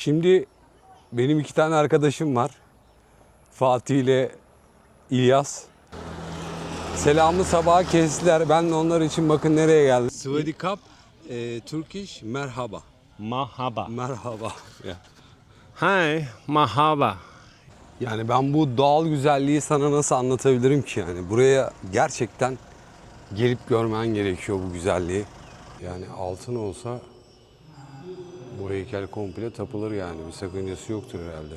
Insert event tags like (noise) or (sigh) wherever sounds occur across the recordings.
Şimdi benim iki tane arkadaşım var. Fatih ile İlyas. Selamı sabaha kestiler. Ben de onlar için bakın nereye geldim. Svedi Cup, e, Turkish merhaba. Mahaba. Merhaba. Ya. Hi, mahaba. Yani ben bu doğal güzelliği sana nasıl anlatabilirim ki yani? Buraya gerçekten gelip görmen gerekiyor bu güzelliği. Yani altın olsa bu heykel komple tapılır yani. Bir sakıncası yoktur herhalde.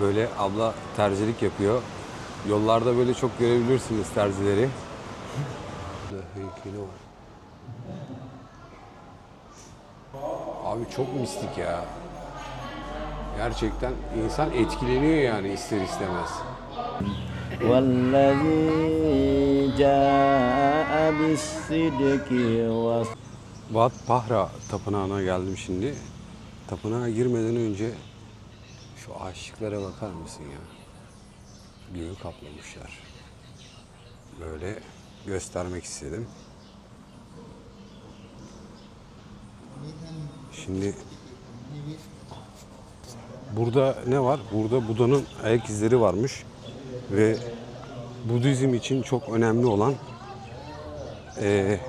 Böyle abla terzilik yapıyor. Yollarda böyle çok görebilirsiniz terzileri. Heykeli var. Abi çok mistik ya. Gerçekten insan etkileniyor yani ister istemez. والذي جاء بالصدق وصدق Vat Pahra tapınağına geldim şimdi. Tapınağa girmeden önce şu aşıklara bakar mısın ya? Göğü kaplamışlar. Böyle göstermek istedim. Şimdi burada ne var? Burada Buda'nın ayak izleri varmış ve Budizm için çok önemli olan eee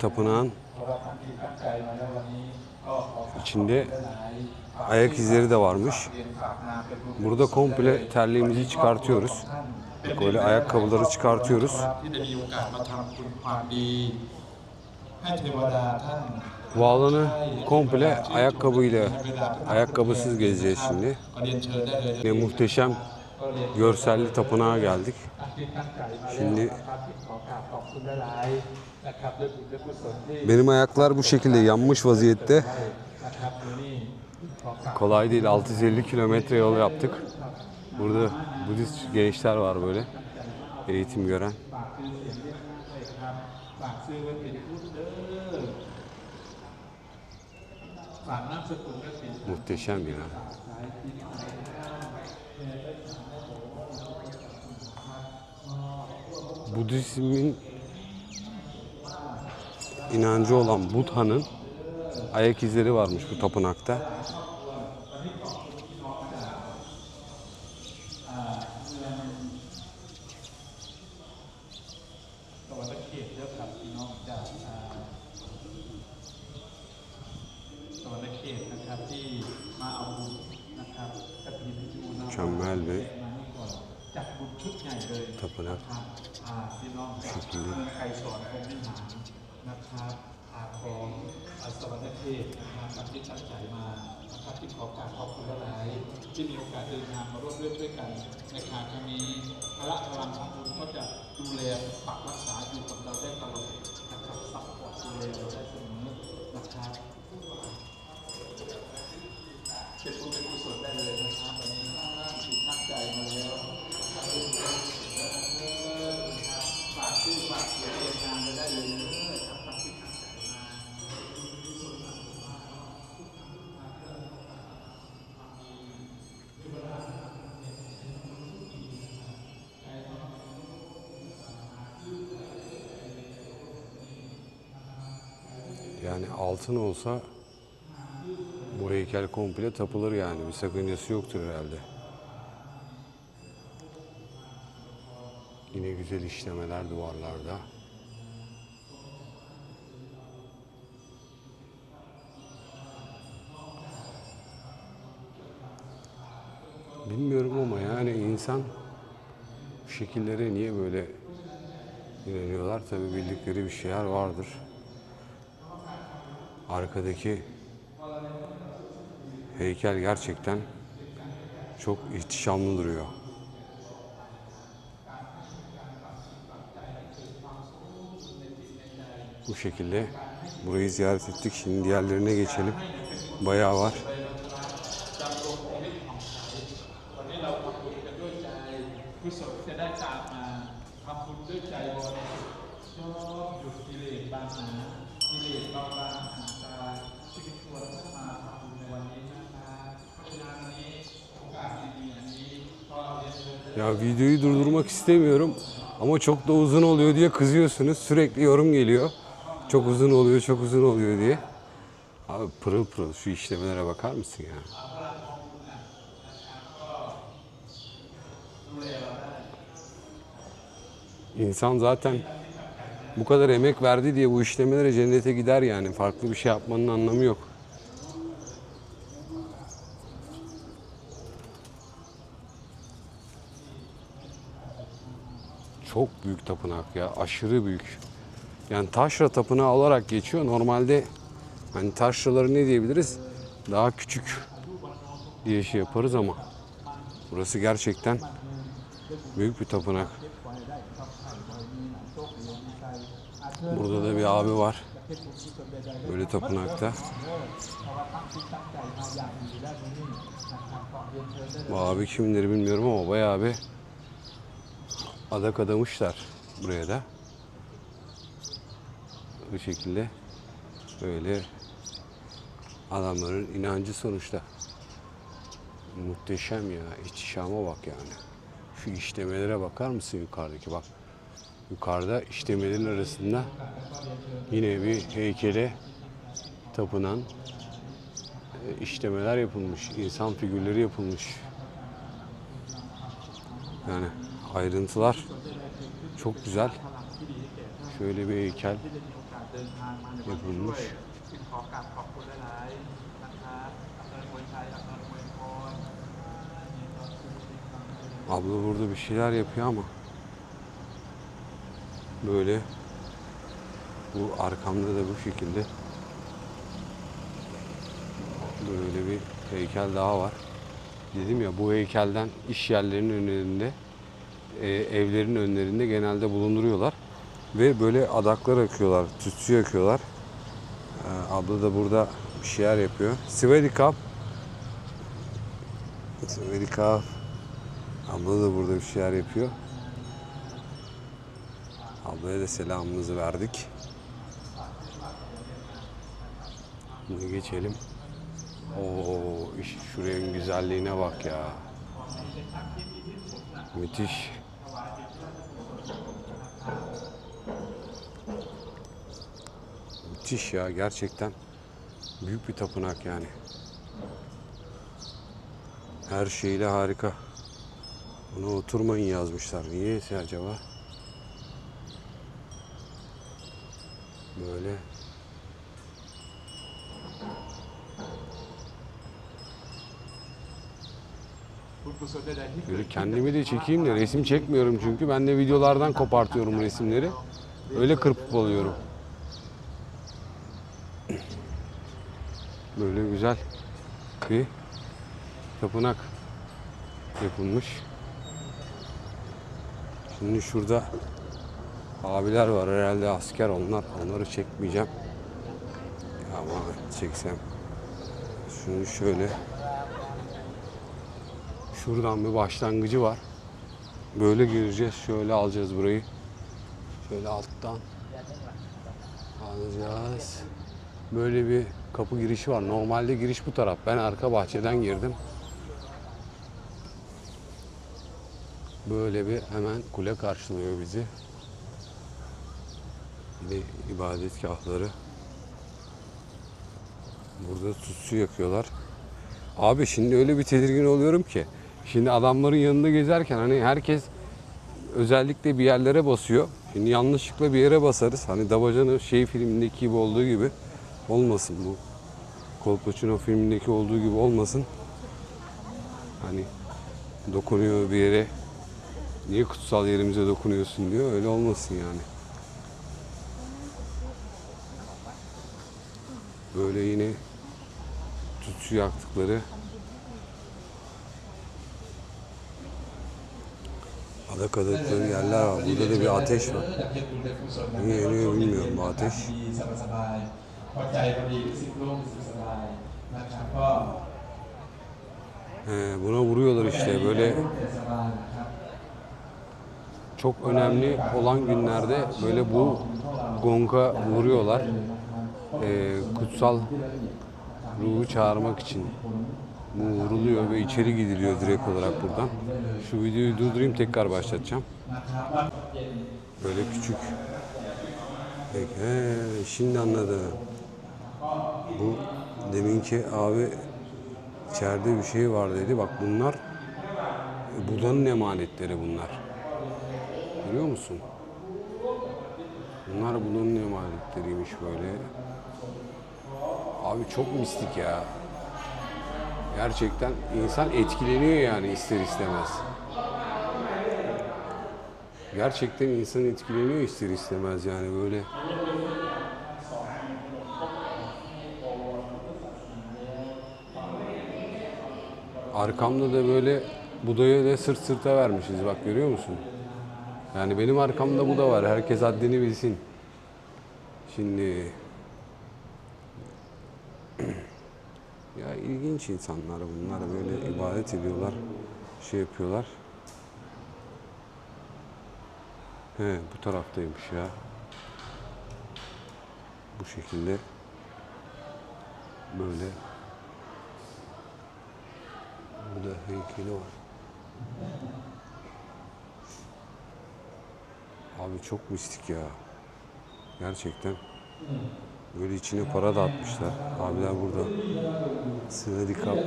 tapınağın içinde ayak izleri de varmış. Burada komple terliğimizi çıkartıyoruz. Böyle ayakkabıları çıkartıyoruz. Valanı komple ayakkabıyla, ayakkabısız gezeceğiz şimdi. Ve muhteşem görselli tapınağa geldik. Şimdi benim ayaklar bu şekilde yanmış vaziyette. Kolay değil. 650 kilometre yol yaptık. Burada Budist gençler var böyle. Eğitim gören. Muhteşem ya. Budizmin inancı olan Budha'nın ayak izleri varmış bu tapınakta. Mükemmel bir tapınak. พี่น้อง Bu şekilde. เมืองไกรสอนคงไม่หานะครับอาของอาสวรรค์เทพนะครับที่ตั้งใจมานะครับที่ขอกรารขอบคุณหลายๆที่มีโอกาสเดินทางมาร่วมด้วยช่วยกันในคราวครั้งนี้พระพลังของคุณก็จะดูแลปักรักษาอยู่กับเราได้ตลอดนะครับซัพพอร์ตดูแลเราได้เสมอนะครับ Yani altın olsa bu heykel komple tapılır yani. Bir sakıncası yoktur herhalde. Yine güzel işlemeler duvarlarda. İnsan şekillere niye böyle inanıyorlar? Tabii bildikleri bir şeyler vardır. Arkadaki heykel gerçekten çok ihtişamlı duruyor. Bu şekilde burayı ziyaret ettik. Şimdi diğerlerine geçelim. Bayağı var. ด้วยใจบริสุทธิ์ชอบหยุดกิเลสบางหนากิเลสเบาบางห่างตาชีวิตควรต้องมาทำบุญในวันนี้นะครับเพราะฉะนั้นวันนี้โอกาสดีๆอย่างนี้ก็เรียนเชิญ Ya videoyu durdurmak istemiyorum Ama çok da uzun oluyor diye kızıyorsunuz. Sürekli yorum geliyor. Çok uzun oluyor, çok uzun oluyor diye. Abi pırıl pırıl şu işlemelere bakar mısın ya? İnsan zaten bu kadar emek verdi diye bu işlemelere cennete gider yani. Farklı bir şey yapmanın anlamı yok. Çok büyük tapınak ya. Aşırı büyük. Yani taşra tapınağı olarak geçiyor. Normalde hani taşraları ne diyebiliriz? Daha küçük diye şey yaparız ama burası gerçekten büyük bir tapınak. Burada da bir abi var. Böyle tapınakta. Bu abi kimdir bilmiyorum ama bayağı bir adak adamışlar buraya da. Bu şekilde böyle adamların inancı sonuçta. Muhteşem ya. İhtişama bak yani. Şu işlemelere bakar mısın yukarıdaki bak yukarıda işlemelerin arasında yine bir heykele tapınan e, işlemeler yapılmış. insan figürleri yapılmış. Yani ayrıntılar çok güzel. Şöyle bir heykel yapılmış. Abla burada bir şeyler yapıyor ama böyle bu arkamda da bu şekilde böyle bir heykel daha var. Dedim ya bu heykelden iş yerlerinin önlerinde e, evlerin önlerinde genelde bulunduruyorlar ve böyle adaklar yakıyorlar, tütsü yakıyorlar. Ee, abla da burada bir şeyler yapıyor. Svedikap Svedikap Abla da burada bir şeyler yapıyor. Ablaya da selamımızı verdik. Şimdi geçelim. Oo, iş şuranın güzelliğine bak ya. Müthiş. Müthiş ya gerçekten. Büyük bir tapınak yani. Her şeyle harika. Buna oturmayın yazmışlar. Niyeyse acaba? Böyle. Böyle kendimi de çekeyim de resim çekmiyorum çünkü ben de videolardan kopartıyorum resimleri. Öyle kırpıp alıyorum. Böyle güzel bir tapınak yapılmış. Şimdi şurada abiler var herhalde asker onlar. Onları çekmeyeceğim. Ama çeksem. Şunu şöyle. Şuradan bir başlangıcı var. Böyle gireceğiz. Şöyle alacağız burayı. Şöyle alttan alacağız. Böyle bir kapı girişi var. Normalde giriş bu taraf. Ben arka bahçeden girdim. Böyle bir hemen kule karşılıyor bizi. Bir de ibadetgahları. Burada tütsü yakıyorlar. Abi şimdi öyle bir tedirgin oluyorum ki. Şimdi adamların yanında gezerken hani herkes özellikle bir yerlere basıyor. Şimdi yanlışlıkla bir yere basarız. Hani Dabacan'ın şey filmindeki gibi olduğu gibi olmasın bu. Kolpaçino filmindeki olduğu gibi olmasın. Hani dokunuyor bir yere niye kutsal yerimize dokunuyorsun diyor. Öyle olmasın yani. Böyle yine tütsü yaktıkları ada kadıkları yerler var. Burada da bir ateş var. Niye yanıyor bilmiyorum bu ateş. He, buna vuruyorlar işte böyle çok önemli olan günlerde böyle bu gonga vuruyorlar. Ee, kutsal ruhu çağırmak için vuruluyor ve içeri gidiliyor direkt olarak buradan. Şu videoyu durdurayım tekrar başlatacağım. Böyle küçük. Peki, he, şimdi anladım. Bu deminki abi içeride bir şey var dedi. Bak bunlar Buda'nın emanetleri bunlar. Görüyor musun? Bunlar Buda'nın emanetleriymiş böyle. Abi çok mistik ya. Gerçekten insan etkileniyor yani ister istemez. Gerçekten insan etkileniyor ister istemez yani böyle. Arkamda da böyle Buda'ya da sırt sırta vermişiz bak görüyor musun? Yani benim arkamda Buda var. Herkes haddini bilsin. Şimdi ya ilginç insanlar bunlar böyle ibadet ediyorlar. Şey yapıyorlar. He bu taraftaymış ya. Bu şekilde böyle Burada heykeli var. Abi çok mistik ya. Gerçekten. Böyle içine para da atmışlar. Abiler burada. Sıradikap.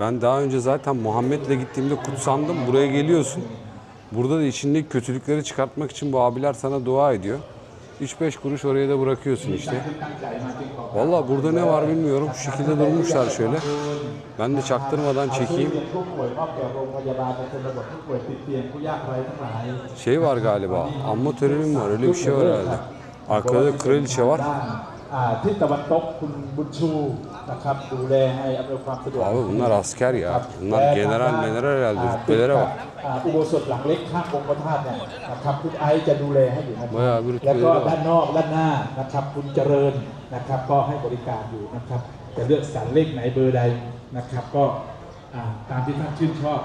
Ben daha önce zaten Muhammed'le gittiğimde kutsandım. Buraya geliyorsun. Burada da içindeki kötülükleri çıkartmak için bu abiler sana dua ediyor. 3-5 kuruş oraya da bırakıyorsun işte. Valla burada ne var bilmiyorum. Şu şekilde durmuşlar şöyle. Ben de çaktırmadan çekeyim. Şey var galiba. Amma töreni var? Öyle bir şey var herhalde. Arkada da kraliçe var. Abi bunlar asker ya. Bunlar general general herhalde. Rütbelere bak. Bayağı bir rütbeleri var. นนอกด้านหน้านะครับคุณเจริญนะครับก็ให้บริการอยู่นะครับจะเลือกสรรเลขไหนเบอร์ใดนะครับ ก็อ่าตามที่ท่านชื่นชอบ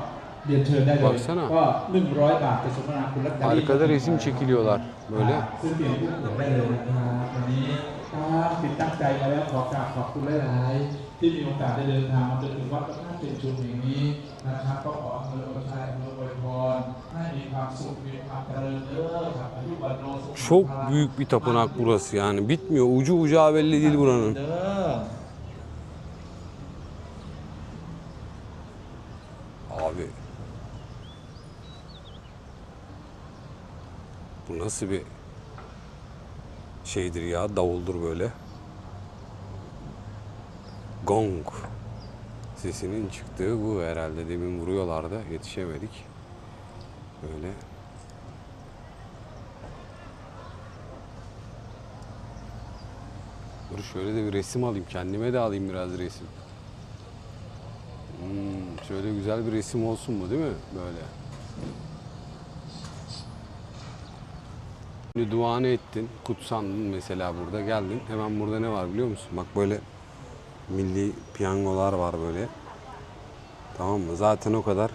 เรียนเชิญได้เลย Baksana. ก็ 100 บาทจะสมนาคุณรัตเตอรี่ Arkada resim çekiliyorlar. Böyle. ซึ่งเปลี่ยนผู้ป่วยได้เลยนะครับวันนี้ครับติดตั้งใจมาแล้วขอกราบขอบคุณหลายๆที่มีโอกาสได้เดินทางมาจนถึงวัดพระธาตุเชิงชุมแห่งนี้นะครับ ก็ขออำนวยอวยชัยอำนวยอวยพรให้มีความสุขมีความเจริญเด้อครับอายุวันโนสุข Çok büyük bir tapınak burası yani. Bitmiyor. Ucu bucağı belli değil buranın. เด้อ Bu nasıl bir şeydir ya davuldur böyle. Gong sesinin çıktığı bu herhalde demin vuruyorlardı yetişemedik. Böyle. Dur şöyle de bir resim alayım kendime de alayım biraz resim. Hmm, şöyle güzel bir resim olsun mu değil mi? Böyle. Şimdi duanı ettin, kutsandın mesela burada geldin. Hemen burada ne var biliyor musun? Bak böyle milli piyangolar var böyle. Tamam mı? Zaten o kadar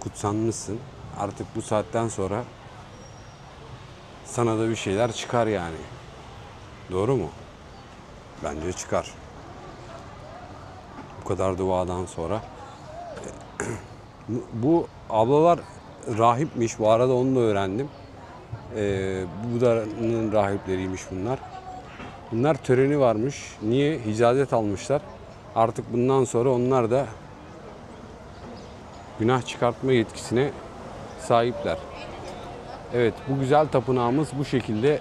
kutsanmışsın. Artık bu saatten sonra sana da bir şeyler çıkar yani. Doğru mu? Bence çıkar. Bu kadar duadan sonra. (clears throat) Bu- ablalar rahipmiş. Bu arada onu da öğrendim. Ee, Buda'nın rahipleriymiş bunlar. Bunlar töreni varmış. Niye? Hicazet almışlar. Artık bundan sonra onlar da günah çıkartma yetkisine sahipler. Evet bu güzel tapınağımız bu şekilde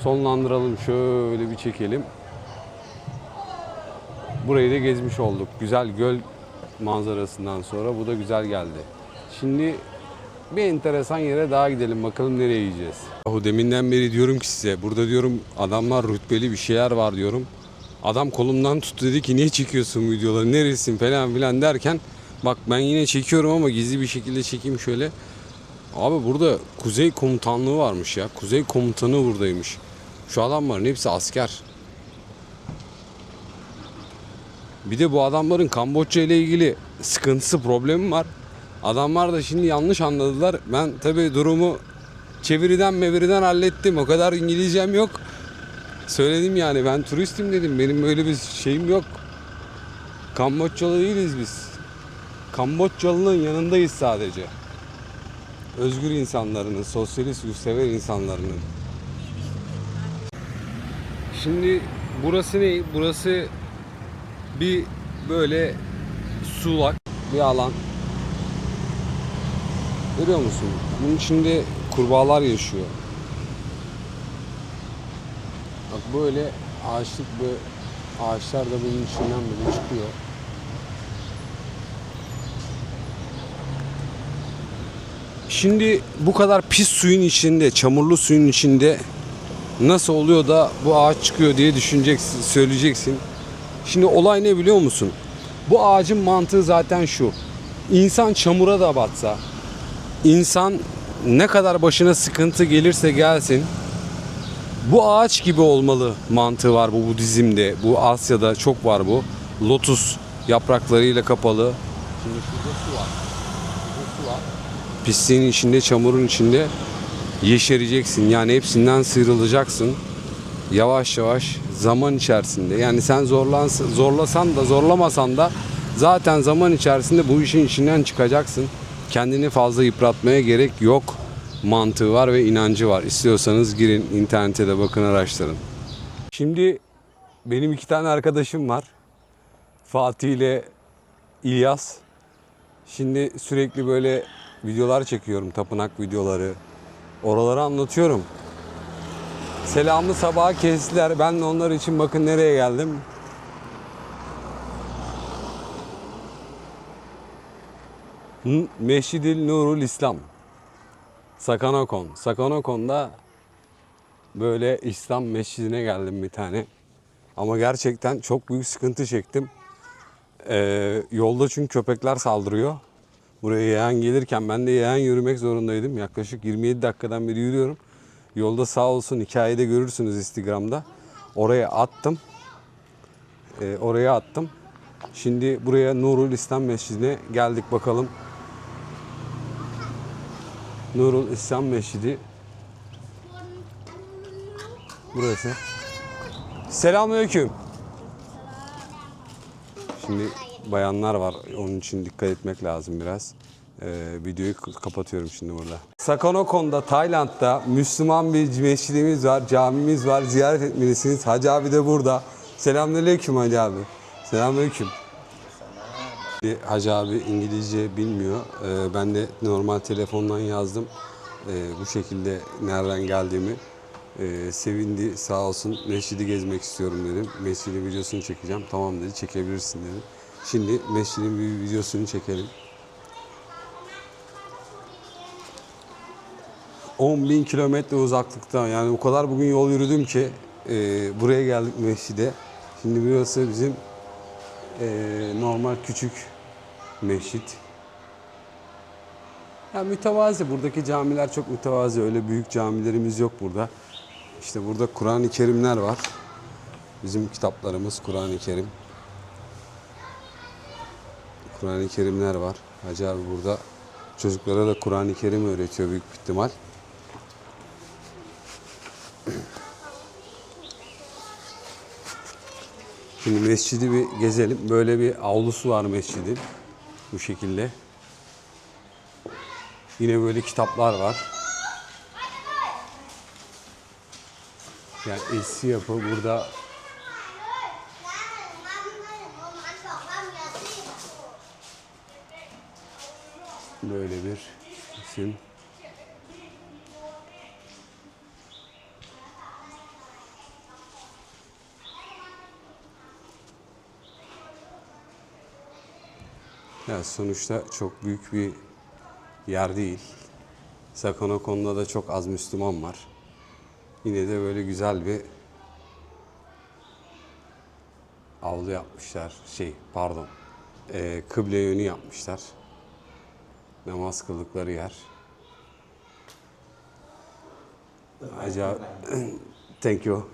sonlandıralım. Şöyle bir çekelim. Burayı da gezmiş olduk. Güzel göl manzarasından sonra bu da güzel geldi. Şimdi bir enteresan yere daha gidelim bakalım nereye gideceğiz. Yahu deminden beri diyorum ki size burada diyorum adamlar rütbeli bir şeyler var diyorum. Adam kolumdan tuttu dedi ki niye çekiyorsun videoları neresin falan filan derken bak ben yine çekiyorum ama gizli bir şekilde çekeyim şöyle. Abi burada kuzey komutanlığı varmış ya. Kuzey komutanı buradaymış. Şu adamların hepsi asker. Bir de bu adamların Kamboçya ile ilgili sıkıntısı, problemi var. Adamlar da şimdi yanlış anladılar. Ben tabii durumu çeviriden meviriden hallettim. O kadar İngilizcem yok. Söyledim yani ben turistim dedim. Benim böyle bir şeyim yok. Kamboçyalı değiliz biz. Kamboçyalının yanındayız sadece. Özgür insanların, sosyalist, yurtsever insanların. Şimdi burası ne? Burası bir böyle sulak bir alan. Görüyor musun? Bunun içinde kurbağalar yaşıyor. Bak böyle ağaçlık böyle ağaçlar da bunun içinden böyle çıkıyor. Şimdi bu kadar pis suyun içinde, çamurlu suyun içinde nasıl oluyor da bu ağaç çıkıyor diye düşüneceksin, söyleyeceksin. Şimdi olay ne biliyor musun? Bu ağacın mantığı zaten şu. İnsan çamura da batsa, insan ne kadar başına sıkıntı gelirse gelsin, bu ağaç gibi olmalı mantığı var bu Budizm'de. Bu Asya'da çok var bu. Lotus yapraklarıyla kapalı. Şimdi şurada su var. Şurada su var. Pisliğin içinde, çamurun içinde yeşereceksin. Yani hepsinden sıyrılacaksın. Yavaş yavaş zaman içerisinde. Yani sen zorlansın, zorlasan da zorlamasan da zaten zaman içerisinde bu işin içinden çıkacaksın. Kendini fazla yıpratmaya gerek yok mantığı var ve inancı var. İstiyorsanız girin internete de bakın araştırın. Şimdi benim iki tane arkadaşım var. Fatih ile İlyas. Şimdi sürekli böyle videolar çekiyorum. Tapınak videoları. Oraları anlatıyorum. Selamlı sabaha kestiler. Ben de onlar için bakın nereye geldim. Meşridil Nurul İslam. Sakanokon. Sakanokon'da böyle İslam mescidine geldim bir tane. Ama gerçekten çok büyük sıkıntı çektim. Ee, yolda çünkü köpekler saldırıyor. Buraya yayan gelirken ben de yayan yürümek zorundaydım. Yaklaşık 27 dakikadan beri yürüyorum. Yolda sağ olsun hikayede görürsünüz Instagram'da. Oraya attım. Ee, oraya attım. Şimdi buraya Nurul İslam Mescidi'ne geldik bakalım. Nurul İslam Mescidi. Burası. Selamünaleyküm. Şimdi bayanlar var. Onun için dikkat etmek lazım biraz. Ee, videoyu kapatıyorum şimdi burada. Sakanokon'da, Tayland'da Müslüman bir mescidimiz var, camimiz var. Ziyaret etmelisiniz. Hacı abi de burada. Selamünaleyküm Hacı abi. Selamünaleyküm. Hacı abi İngilizce bilmiyor. Ee, ben de normal telefondan yazdım. Ee, bu şekilde nereden geldiğimi. Ee, sevindi sağ olsun. Mescidi gezmek istiyorum dedim. Mescidin videosunu çekeceğim. Tamam dedi çekebilirsin dedi. Şimdi mescidin bir videosunu çekelim. 10 bin kilometre uzaklıkta yani o kadar bugün yol yürüdüm ki e, buraya geldik mescide. Şimdi burası bizim e, normal küçük mescit. Ya mütevazi. Buradaki camiler çok mütevazi. Öyle büyük camilerimiz yok burada. İşte burada Kur'an-ı Kerimler var. Bizim kitaplarımız Kur'an-ı Kerim. Kur'an-ı Kerimler var. Hacı abi burada çocuklara da Kur'an-ı Kerim öğretiyor büyük ihtimal. Şimdi mescidi bir gezelim. Böyle bir avlusu var mescidin. Bu şekilde. Yine böyle kitaplar var. Yani eski yapı burada böyle bir isim. Ya sonuçta çok büyük bir yer değil. Sakanokon'da da çok az Müslüman var. Yine de böyle güzel bir avlu yapmışlar. Şey pardon. Ee, kıble yönü yapmışlar. Namaz kıldıkları yer. Acayip. (clears throat) Thank you.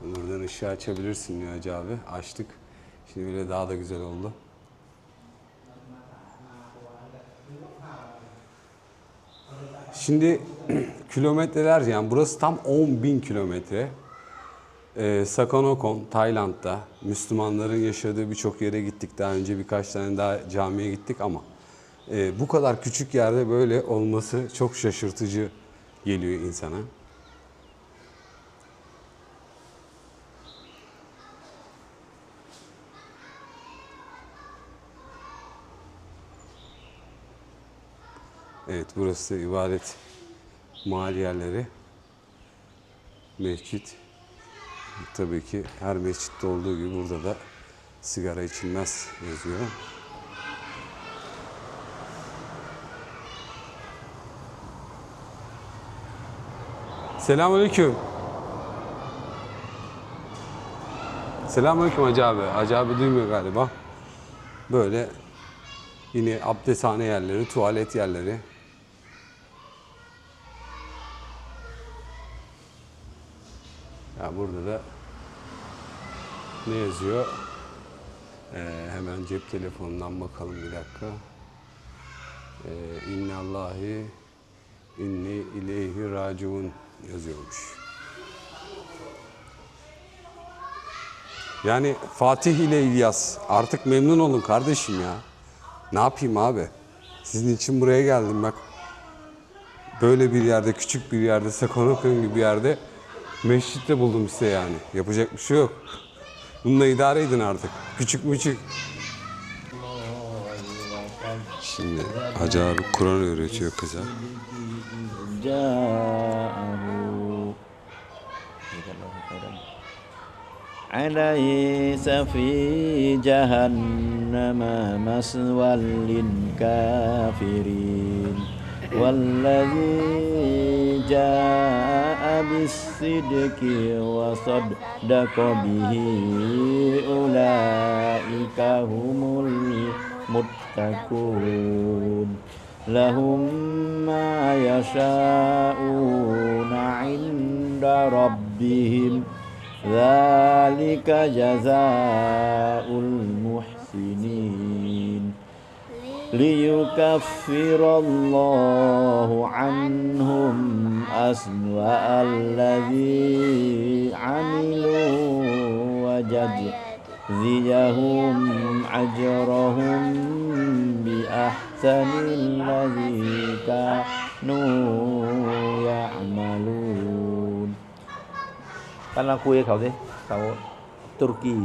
Buradan ışığı açabilirsin diyor Hacı abi. Açtık. Şimdi böyle daha da güzel oldu. Şimdi (clears throat) kilometreler yani burası tam 10 bin kilometre. Ee, Sakonokon, Tayland'da Müslümanların yaşadığı birçok yere gittik. Daha önce birkaç tane daha camiye gittik ama e, bu kadar küçük yerde böyle olması çok şaşırtıcı geliyor insana. Evet burası ibadet mahalle yerleri. Mescit. Tabii ki her mescitte olduğu gibi burada da sigara içilmez yazıyor. Selamünaleyküm. Selamünaleyküm Hacı abi. Hacı abi duymuyor galiba. Böyle yine abdesthane yerleri, tuvalet yerleri. Ya burada da ne yazıyor? Ee, hemen cep telefonundan bakalım bir dakika. Ee, İnnallahi inni ileyhi raciun yazıyormuş. Yani Fatih ile İlyas artık memnun olun kardeşim ya. Ne yapayım abi? Sizin için buraya geldim bak. Böyle bir yerde, küçük bir yerde, Sakonokon gibi bir yerde mescitte buldum size yani. Yapacak bir şey yok. Bununla idare edin artık. Küçük müçük. Şimdi Hacı abi Kur'an öğretiyor kıza. جاءه أليس في جهنم مسوى للكافرين والذي جاء بالصدق وصدق به أولئك هم المتقون. لهم ما يشاءون عند ربهم. ذلك جزاء المحسنين. ليكفر الله عنهم أسوأ الذي عملوا ويجزيهم أجرهم بأحسن الذي كانوا يعملون กำลังคุยกับเขาสิเขาตุรกี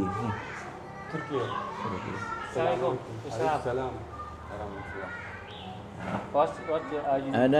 Assalamualaikum. Selam. What's, what are uh, you? And